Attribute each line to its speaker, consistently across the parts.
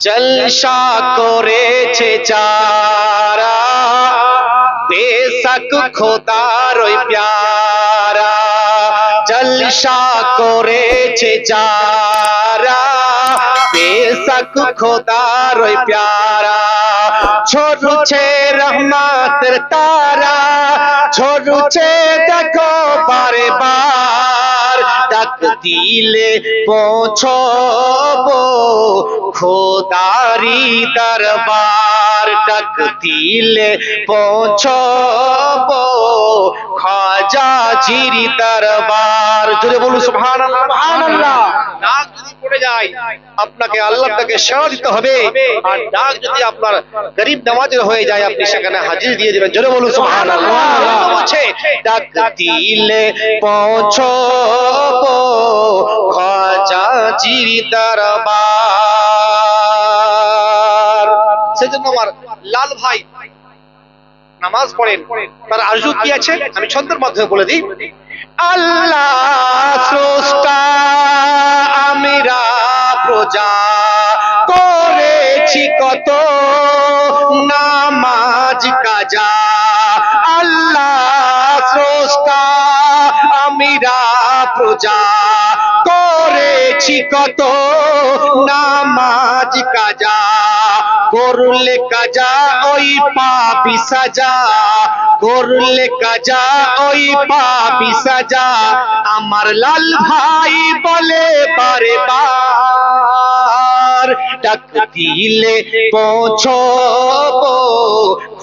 Speaker 1: জলসা করেছে যারা বেশক খোদার প্যারা। জলসা করেছে যারা বেশক খোদার প্যারা। ছোটছে রহমতের তারা। ছোটছে দেখো বারে বার। দিলে পৌঁছবো। খোদারি দরবার ডাক দিলে পৌঁছবো। খাজা জিরি দরবার। জোরে বলুন সুবহানাল্লাহ। সুবহানাল্লাহ। ডাক যদি পড়ে যায় আপনাকে আল্লাহ তাকে দিতে হবে। আর ডাক যদি আপনার গরিব নামাজের হয়ে যায় আপনি সেখানে হাজির দিয়ে দেবেন। জোরে বলুন সুবহানাল্লাহ। বলছে ডাক দিলে পৌঁছবো। সেজন্য আমার লাল ভাই নামাজ পড়েন, তার আরজু কি আছে? আমি ছন্দের মাধ্যমে বলে দিই। আল্লাহ স্রষ্টা আমিরা প্রজা করেছি কত নামাজ কাজা। আল্লাহ স্রষ্টা আমিরা প্রজা করেছি কত নামাজ কাজা, করলে কাজা ওই পাপি সাজা, করলে কাজা ওই পাপি সাজা। আমার লাল ভাই বলে বারে ডাক দিলে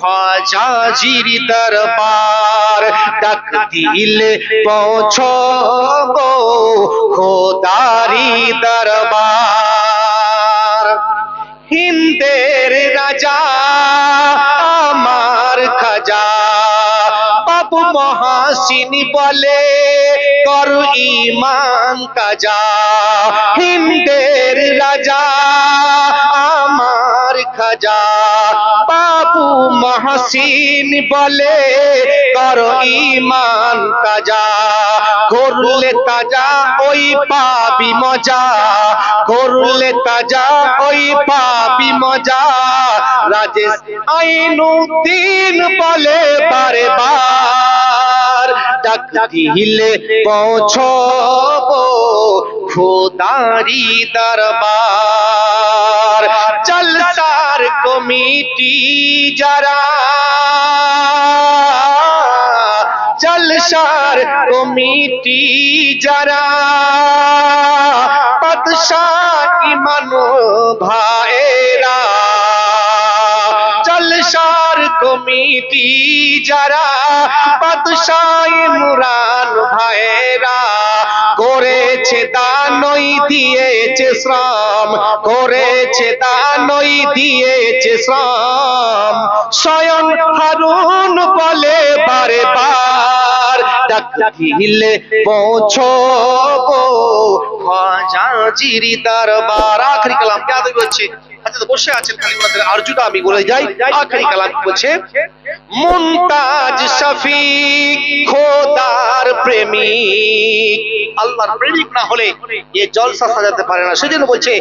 Speaker 1: খাজা দরবার ডাক দিলে পৌঁছবো খোদারি দরবার। হিন্দের রাজা, আমার খাজা, বাবু মহাসিনী বলে, কর ইমান কাজা হিন্দের রাজা, আমার খাজা মহাসিন বলে, কর ইমান কাজা করলে তাজা ওই পাবি মজা, করলে তাজা ওই পাবি মজা। রাজেশ আইনুদ্দিন বলে বারে বার ডাক দিলে পৌঁছবো খোদারি দরবার। জলসার কমিটি যারা জলসার কমিটি যারা বাদশাহ কমিটি যারা বাদশাহ ইমরান ভাইরা করেছে দানই দিয়েছে শ্রম, করেছে দানই দিয়েছে শ্রম। স্বয়ং হারুন বলে বারে বার ডাক দিলে পৌঁছবো খাজা জিরি দরবার। আখরি কালাম কে আদৌ বলছে বসে আছেন খালি ওনাদের আরজুটা আমি বলে যাই। আখরি কালাম বলছে মুমতাজ শফি খোদার প্রেমিক। আল্লাহর প্রেমিক না হলে এ জলসা সাজাতে পারে না। সেজন্য বলছে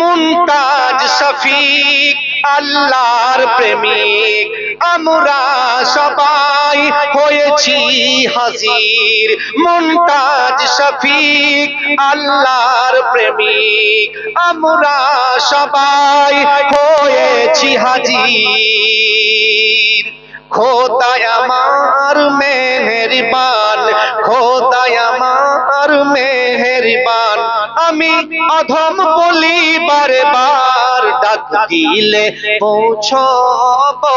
Speaker 1: মুমতাজ শফিক আল্লাহর প্রেমিক। আমরা সবাই হয়েছি হাজির। মুমতাজ শফিক, আল্লাহর প্রেমিক। আমরা সবাই হয়েছি হাজির। খোদায় আমার মেহেরবান, খোদায় আমার মেহেরবান। আমি অধম বলি বারে বার দিলে পৌঁছবো।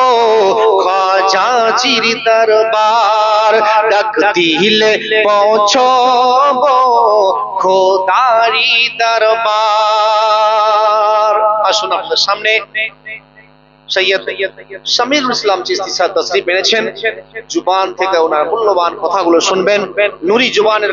Speaker 1: খাজা চির দরবার ডাক দিলে পৌঁছবো। খোদারি দরবার। আসুন আপনাদের সামনে। সৈয়দ শামিরুল ইসলাম চিস্তি সাহেব তসরিফ এনেছেন জুবান থেকে ওনার মূল্যবান কথাগুলো শুনবেন। নুরি জুবানের